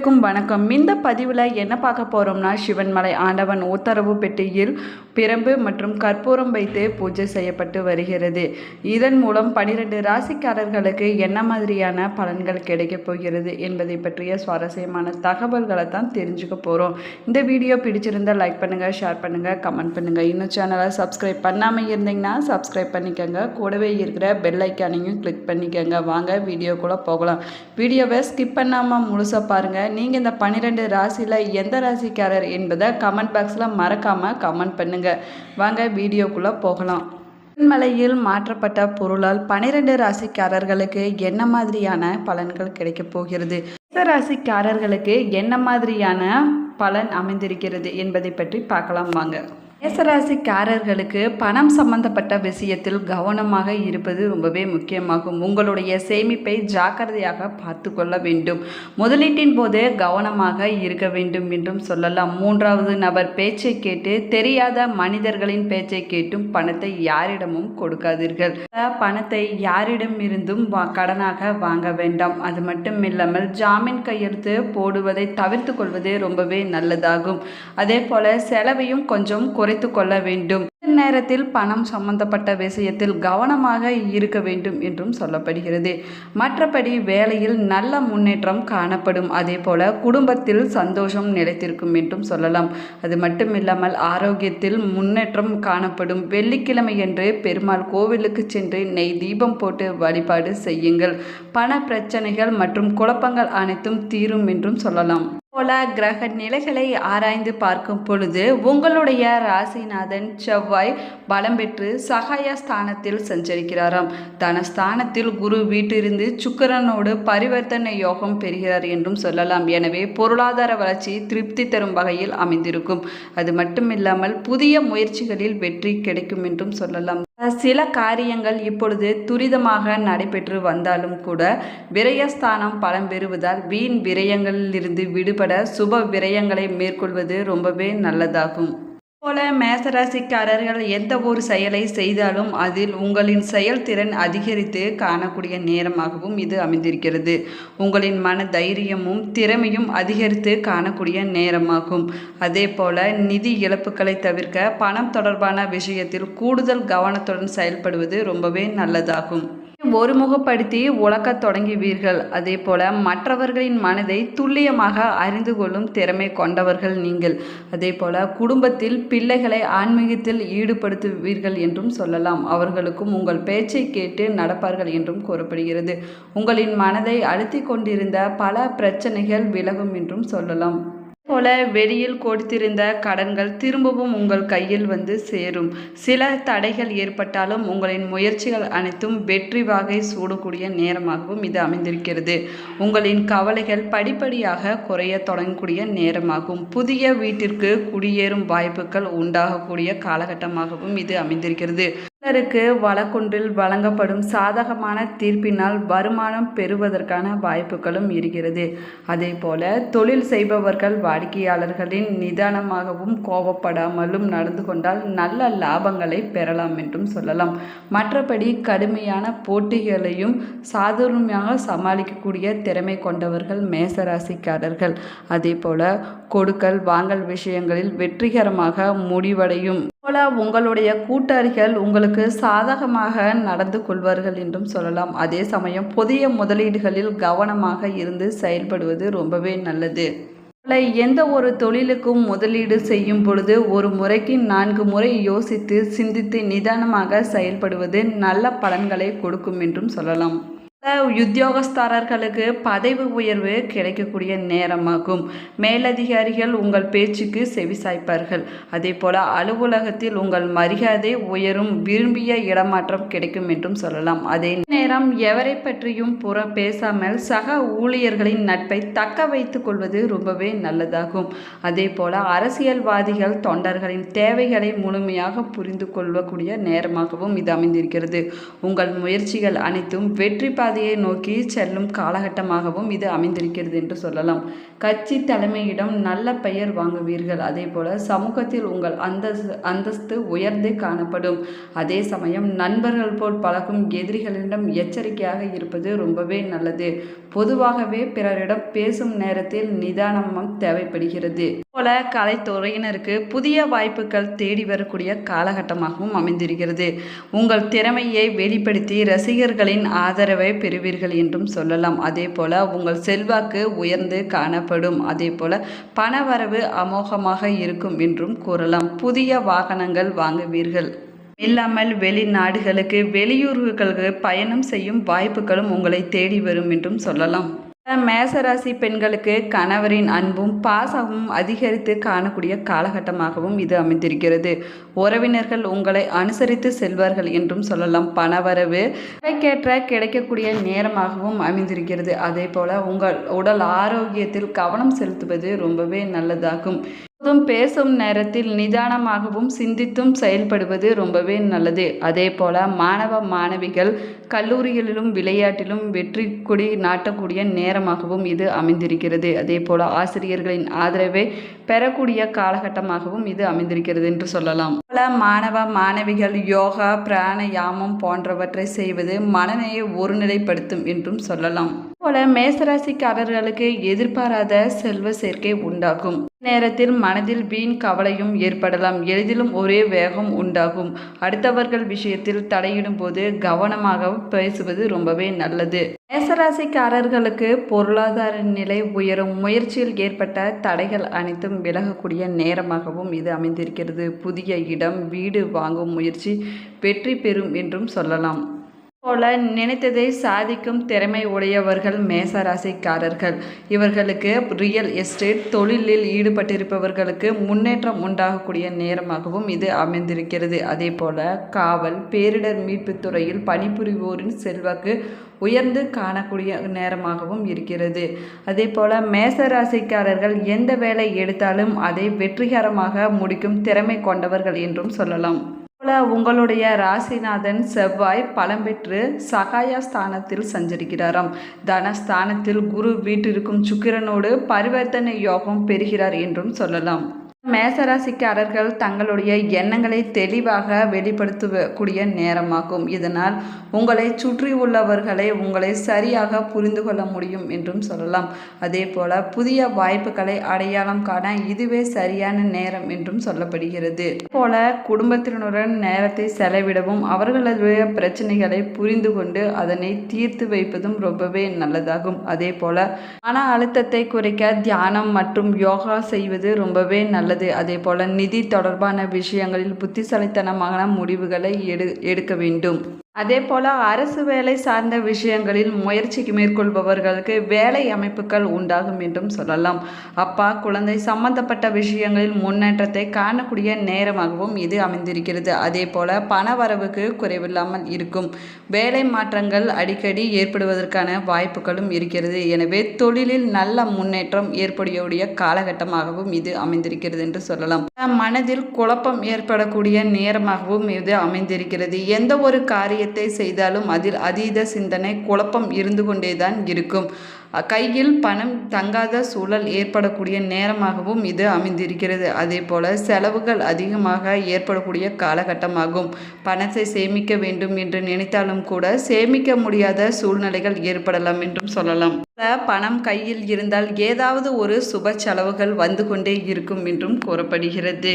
அனைவருக்கும் வணக்கம். இந்த பதிவில் என்ன பார்க்க போகிறோம்னா சிவன்மலை ஆண்டவன் உத்தரவு பெட்டியில் பிரம்பு மற்றும் கற்பூரம் வைத்து பூஜை செய்யப்பட்டு வருகிறது. இதன் மூலம் பனிரெண்டு ராசிக்காரர்களுக்கு என்ன மாதிரியான பலன்கள் கிடைக்கப் போகிறது என்பதை பற்றிய சுவாரஸ்யமான தகவல்களை தான் தெரிஞ்சுக்க போகிறோம் இந்த வீடியோ பிடிச்சிருந்தா லைக் பண்ணுங்கள் ஷேர் பண்ணுங்கள் கமெண்ட் பண்ணுங்கள் இன்னும் சேனலை சப்ஸ்கிரைப் பண்ணாமல் இருந்தீங்கன்னா சப்ஸ்கிரைப் பண்ணிக்கோங்க. கூடவே இருக்கிற பெல் ஐக்கானையும் கிளிக் பண்ணிக்கோங்க. வாங்க வீடியோக்குள்ளே போகலாம். வீடியோவை ஸ்கிப் பண்ணாமல் முழுசாக பாருங்கள் நீங்கள் இந்த பன்னிரெண்டு ராசியில் எந்த ராசிக்காரர் என்பதை கமெண்ட் பாக்ஸில் மறக்காமல் கமெண்ட் பண்ணுங்கள் வாங்க வீடியோக்குள்ளே போகலாம். மலையில் மாற்றப்பட்ட பொருளால் பனிரெண்டு ராசிக்காரர்களுக்கு என்ன மாதிரியான பலன்கள் கிடைக்கப் போகிறது? இந்த ராசிக்காரர்களுக்கு என்ன மாதிரியான பலன் அமைந்திருக்கிறது என்பதை பற்றி பார்க்கலாம் வாங்க. மேசராசிக்காரர்களுக்கு பணம் சம்பந்தப்பட்ட விஷயத்தில் கவனமாக இருப்பது ரொம்பவே முக்கியமாகும். உங்களுடைய சேமிப்பை ஜாக்கிரதையாக பார்த்து கொள்ள வேண்டும். முதலீட்டின் போது கவனமாக இருக்க வேண்டும் என்றும் சொல்லலாம். மூன்றாவது நபர் பேச்சை கேட்டு தெரியாத மனிதர்களின் பேச்சை கேட்டும் பணத்தை யாரிடமும் கொடுக்காதீர்கள். பணத்தை யாரிடம் இருந்தும் கடனாக வாங்க வேண்டாம். அது மட்டும் இல்லாமல் ஜாமீன் கையெழுத்து போடுவதை தவிர்த்து கொள்வது ரொம்பவே நல்லதாகும். அதே போல செலவையும் கொஞ்சம் குறை குறைத்து கொள்ள வேண்டும் நேரத்தில் பணம் சம்பந்தப்பட்ட விஷயத்தில் கவனமாக இருக்க வேண்டும் என்றும் சொல்லப்படுகிறது. மற்றபடி வேலையில் நல்ல முன்னேற்றம் காணப்படும். அதே போல குடும்பத்தில் சந்தோஷம் நிலைத்திருக்கும் என்றும் சொல்லலாம். அது மட்டும் இல்லாமல் ஆரோக்கியத்தில் முன்னேற்றம் காணப்படும். வெள்ளிக்கிழமை என்று பெருமாள் கோவிலுக்கு சென்று நெய் தீபம் போட்டு வழிபாடு செய்யுங்கள். பண பிரச்சனைகள் மற்றும் குழப்பங்கள் அனைத்தும் தீரும் என்றும் சொல்லலாம். போல கிரக நிலைகளை ஆராய்ந்து பார்க்கும் பொழுது உங்களுடைய ராசிநாதன் செவ்வாய் பலம் பெற்று சகாய ஸ்தானத்தில் சஞ்சரிக்கிறாராம். தனஸ்தானத்தில் குரு வீட்டிலிருந்து சுக்கரனோடு பரிவர்த்தனை யோகம் பெறுகிறார் என்றும் சொல்லலாம். எனவே பொருளாதார வளர்ச்சி திருப்தி தரும் வகையில் அமைந்திருக்கும். அது மட்டுமில்லாமல் புதிய முயற்சிகளில் வெற்றி கிடைக்கும் என்றும் சொல்லலாம். சில காரியங்கள் இப்பொழுது துரிதமாக நடைபெற்று வந்தாலும் கூட விரயஸ்தானம் பலம் பெறுவதால் வீண் விரயங்களிலிருந்து விடுபட சுப விரயங்களை மேற்கொள்வது ரொம்பவே நல்லதாகும். போல மேசராசிக்காரர்கள் எந்த ஒரு செயலை செய்தாலும் அதில் உங்களின் செயல்திறன் அதிகரித்து காணக்கூடிய நேரமாகவும் இது அமைந்திருக்கிறது. உங்களின் மன தைரியமும் திறமையும் அதிகரித்து காணக்கூடிய நேரமாகும். அதே போல நிதி இழப்புகளை தவிர்க்க பணம் தொடர்பான விஷயத்தில் கூடுதல் கவனத்துடன் செயல்படுவது ரொம்பவே நல்லதாகும். ஒருமுகப்படுத்தி உழக்கத் தொடங்குவீர்கள். அதே போல மற்றவர்களின் மனதை துல்லியமாக அறிந்து கொள்ளும் திறமை கொண்டவர்கள் நீங்கள். அதே போல குடும்பத்தில் பிள்ளைகளை ஆன்மீகத்தில் ஈடுபடுத்துவீர்கள் என்றும் சொல்லலாம். அவர்களுக்கும் உங்கள் பேச்சை கேட்டு நடப்பார்கள் என்றும் கூறப்படுகிறது. உங்களின் மனதை அழுத்தி கொண்டிருந்த பல பிரச்சனைகள் விலகும் என்றும் சொல்லலாம். போல வெளியில் கொடுத்திருந்த கடன்கள் திரும்பவும் உங்கள் கையில் வந்து சேரும். சில தடைகள் ஏற்பட்டாலும் உங்களின் முயற்சிகள் அனைத்தும் வெற்றி வாகை சூடக்கூடிய நேரமாகவும் இது அமைந்திருக்கிறது. உங்களின் கவலைகள் படிப்படியாக குறைய தொடங்கக்கூடிய நேரமாகும். புதிய வீட்டிற்கு குடியேறும் வாய்ப்புகள் உண்டாகக்கூடிய காலகட்டமாகவும் இது அமைந்திருக்கிறது. சிலருக்கு வழக்கொன்றில் வழங்கப்படும் சாதகமான தீர்ப்பினால் வருமானம் பெறுவதற்கான வாய்ப்புகளும் இருக்கிறது. அதே போல தொழில் செய்பவர்கள் வாடிக்கையாளர்களின் நிதானமாகவும் கோபப்படாமலும் நடந்து கொண்டால் நல்ல லாபங்களை பெறலாம் என்றும் சொல்லலாம். மற்றபடி கடுமையான போட்டிகளையும் சாதுரியமாக சமாளிக்கக்கூடிய திறமை கொண்டவர்கள் மேசராசிக்காரர்கள். அதே போல கொடுக்கல் வாங்கல் விஷயங்களில் வெற்றிகரமாக முடிவடையும். போல உங்களுடைய கூட்டாளிகள் உங்களுக்கு சாதகமாக நடந்து கொள்வார்கள் என்றும் சொல்லலாம். அதே சமயம் புதிய முதலீடுகளில் கவனமாக இருந்து செயல்படுவது ரொம்பவே நல்லது. எந்த ஒரு தொழிலுக்கும் முதலீடு செய்யும் பொழுது ஒரு முறைக்கு நான்கு முறை யோசித்து சிந்தித்து நிதானமாக செயல்படுவது நல்ல பலன்களை கொடுக்கும் என்றும் சொல்லலாம். உத்தியோகஸ்தாரர்களுக்கு பதவி உயர்வு கிடைக்கக்கூடிய நேரமாகும். மேலதிகாரிகள் உங்கள் பேச்சுக்கு செவிசாய்ப்பார்கள் அதே போல அலுவலகத்தில் உங்கள் மரியாதை உயரும் விரும்பிய இடமாற்றம் கிடைக்கும் என்றும் சொல்லலாம். அதே நேரம் எவரை பற்றியும் புற பேசாமல் சக ஊழியர்களின் நட்பை தக்க வைத்துக் கொள்வது ரொம்பவே நல்லதாகும். அதே போல அரசியல்வாதிகள் தொண்டர்களின் தேவைகளை முழுமையாக புரிந்து கொள்ளக்கூடிய நேரமாகவும் இது அமைந்திருக்கிறது. உங்கள் முயற்சிகள் அனைத்தும் வெற்றி பாதையை நோக்கி செல்லும் காலகட்டமாகவும் இது அமைந்திருக்கிறது என்று சொல்லலாம். கட்சி தலைமையிடம் நல்ல பெயர் வாங்குவீர்கள். அதே போல சமூகத்தில் உங்கள் அந்தஸ்து அந்தஸ்து உயர்ந்து காணப்படும். அதே சமயம் நண்பர்கள் போல் பழகும் எதிரிகளிடம் எச்சரிக்கையாக இருப்பது ரொம்பவே நல்லது. பொதுவாகவே பிறரிடம் பேசும் நேரத்தில் நிதானமும் தேவைப்படுகிறது. போல கலைத்துறையினருக்கு புதிய வாய்ப்புகள் தேடி வரக்கூடிய காலகட்டமாகவும் அமைந்திருக்கிறது. உங்கள் திறமையை வெளிப்படுத்தி ரசிகர்களின் ஆதரவை பெறுவீர்கள் என்றும் சொல்லலாம். அதே போல் உங்கள் செல்வாக்கு உயர்ந்து காணப்படும். அதே போல பணவரவு அமோகமாக இருக்கும் என்றும் கூறலாம். புதிய வாகனங்கள் வாங்குவீர்கள். இல்லாமல் வெளிநாடுகளுக்கு வெளியூர்களுக்கு பயணம் செய்யும் வாய்ப்புகளும் உங்களை தேடி வரும் என்றும் சொல்லலாம். மேசராசி பெண்களுக்கு கணவரின் அன்பும் பாசமும் அதிகரித்து காணக்கூடிய காலகட்டமாகவும் இது அமைந்திருக்கிறது. உறவினர்கள் உங்களை அனுசரித்து செல்வார்கள் என்றும் சொல்லலாம். பணவரவு தேவைக்கேற்ற கிடைக்கக்கூடிய நேரமாகவும் அமைந்திருக்கிறது. அதே போல உங்கள் உடல் ஆரோக்கியத்தில் கவனம் செலுத்துவது ரொம்பவே நல்லதாகும். எப்போதும் பேசும் நேரத்தில் நிதானமாகவும் சிந்தித்தும் செயல்படுவது ரொம்பவே நல்லது. அதே போல மாணவ மாணவிகள் கல்லூரிகளிலும் விளையாட்டிலும் வெற்றி கொடி நாட்டக்கூடிய நேரமாகவும் இது அமைந்திருக்கிறது. அதே போல ஆசிரியர்களின் ஆதரவை பெறக்கூடிய காலகட்டமாகவும் இது அமைந்திருக்கிறது என்று சொல்லலாம். பல மாணவ மாணவிகள் யோகா பிராணயாமம் போன்றவற்றை செய்வது மனநிலையை ஒருநிலைப்படுத்தும் என்றும் சொல்லலாம். போல மேசராசிக்காரர்களுக்கு எதிர்பாராத செல்வ சேர்க்கை உண்டாகும். நேரத்தில் மனதில் வீண் கவலையும் ஏற்படலாம். எளிதிலும் ஒரே வேகம் உண்டாகும். அடுத்தவர்கள் விஷயத்தில் தலையிடும் போது கவனமாக பேசுவது ரொம்பவே நல்லது. மேசராசிக்காரர்களுக்கு பொருளாதார நிலை உயரும். முயற்சியில் ஏற்பட்ட தடைகள் அனைத்தும் விலகக்கூடிய நேரமாகவும் இது அமைந்திருக்கிறது. புதிய இடம் வீடு வாங்கும் முயற்சி வெற்றி பெறும் என்றும் சொல்லலாம். போல நினைத்ததை சாதிக்கும் திறமை உடையவர்கள் மேசராசிக்காரர்கள். இவர்களுக்கு ரியல் எஸ்டேட் தொழிலில் ஈடுபட்டிருப்பவர்களுக்கு முன்னேற்றம் உண்டாகக்கூடிய நேரமாகவும் இது அமைந்திருக்கிறது. அதே போல காவல் பேரிடர் மீட்புத் துறையில் பணிபுரிவோரின் செல்வாக்கு உயர்ந்து காணக்கூடிய நேரமாகவும் இருக்கிறது. அதே போல மேசராசிக்காரர்கள் எந்த வேலை எடுத்தாலும் அதை வெற்றிகரமாக முடிக்கும் திறமை கொண்டவர்கள் என்றும் சொல்லலாம். உங்களுடைய ராசிநாதன் செவ்வாய் பலம் பெற்று சகாயஸ்தானத்தில் சஞ்சரிக்கிறாராம். தனஸ்தானத்தில் குரு வீட்டிற்கும் சுக்கிரனோடு பரிவர்த்தனை யோகம் பெறுகிறார் என்றும் சொல்லலாம். மேசராசிக்காரர்கள் தங்களுடைய எண்ணங்களை தெளிவாக வெளிப்படுத்தக்கூடிய நேரமாகும். இதனால் உங்களை சுற்றி உள்ளவர்களை உங்களை சரியாக புரிந்து கொள்ள முடியும் என்றும் சொல்லலாம். அதே போல புதிய வாய்ப்புகளை அடையாளம் காண இதுவே சரியான நேரம் என்றும் சொல்லப்படுகிறது. போல குடும்பத்தினருடன் நேரத்தை செலவிடவும் அவர்களது பிரச்சனைகளை புரிந்து கொண்டு அதனை தீர்த்து வைப்பதும் ரொம்பவே நல்லதாகும். அதே போல மன அழுத்தத்தை குறைக்க தியானம் மற்றும் யோகா செய்வது ரொம்பவே நல்லது அதே போல நிதி தொடர்பான விஷயங்களில் புத்திசாலித்தனமான முடிவுகளை எடு எடுக்க வேண்டும். அதே போல அரசு வேலை சார்ந்த விஷயங்களில் முயற்சி மேற்கொள்பவர்களுக்கு வேலை அமைப்புகள் உண்டாகும் என்றும் சொல்லலாம். அப்பா குழந்தை சம்பந்தப்பட்ட விஷயங்களில் முன்னேற்றத்தை காணக்கூடிய நேரமாகவும் இது அமைந்திருக்கிறது. அதே போல பண வரவுக்கு குறைவில்லாமல் இருக்கும். வேலை மாற்றங்கள் அடிக்கடி ஏற்படுவதற்கான வாய்ப்புகளும் இருக்கிறது. எனவே தொழிலில் நல்ல முன்னேற்றம் ஏற்படக்கூடிய காலகட்டமாகவும் இது அமைந்திருக்கிறது என்று சொல்லலாம். மனதில் குழப்பம் ஏற்படக்கூடிய நேரமாகவும் இது அமைந்திருக்கிறது. எந்த ஒரு காரியம் காரியத்தை செய்தாலும் அதில் அதீத சிந்தனை குழப்பம் இருந்து கொண்டேதான் இருக்கும். கையில் பணம் தங்காத சூழல் ஏற்படக்கூடிய நேரமாகவும் இது அமைந்திருக்கிறது. அதே போல செலவுகள் அதிகமாக ஏற்படக்கூடிய காலகட்டமாகும். பணத்தை சேமிக்க வேண்டும் என்று நினைத்தாலும் கூட சேமிக்க முடியாத சூழ்நிலைகள் ஏற்படலாம் என்றும் சொல்லலாம். பணம் கையில் இருந்தால் ஏதாவது ஒரு சுப செலவுகள் வந்து கொண்டே இருக்கும் என்றும் கூறப்படுகிறது.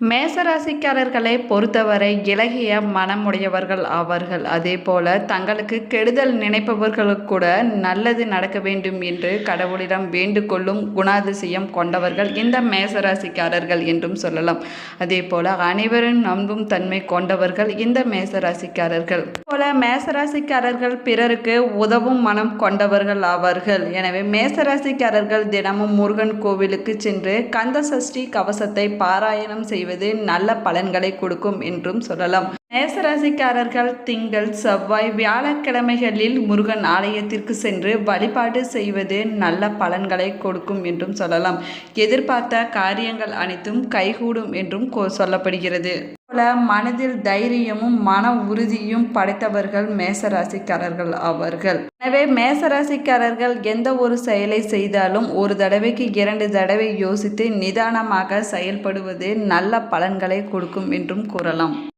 மேசராசிக்காரர்களை பொறுத்தவரை இலகிய மனமுடையவர்கள் ஆவார்கள் அதே போல தங்களுக்கு கெடுதல் நினைப்பவர்களுக்கு கூட நல்லது நடக்க வேண்டும் என்று கடவுளிடம் வேண்டுகொள்ளும் குணாதிசயம் கொண்டவர்கள் இந்த மேசராசிக்காரர்கள் என்றும் சொல்லலாம். அதே போல அனைவரும் நம்பும் தன்மை கொண்டவர்கள் இந்த மேசராசிக்காரர்கள். போல மேசராசிக்காரர்கள் பிறருக்கு உதவும் மனம் கொண்டவர்கள் ஆவார்கள் எனவே மேசராசிக்காரர்கள் தினமும் முருகன் கோவிலுக்கு சென்று கந்த சஷ்டி கவசத்தை பாராயணம் செய்ய செய்வது நல்ல பலன்களை கொடுக்கும் என்றும் சொல்லலாம். மேசராசிக்காரர்கள் திங்கள் செவ்வாய் வியாழக்கிழமைகளில் முருகன் ஆலயத்திற்கு சென்று வழிபாடு செய்வது நல்ல பலன்களை கொடுக்கும் என்றும் சொல்லலாம். எதிர்பார்த்த காரியங்கள் அனைத்தும் கைகூடும் என்றும் கொ- சொல்லப்படுகிறது. போல மனதில் தைரியமும் மன உறுதியும் படைத்தவர்கள் மேசராசிக்காரர்கள் அவர்கள். எனவே மேசராசிக்காரர்கள் எந்த ஒரு செயலை செய்தாலும் ஒரு தடவைக்கு இரண்டு தடவை யோசித்து நிதானமாக செயல்படுவது நல்ல பலன்களை கொடுக்கும் என்றும் கூறலாம்.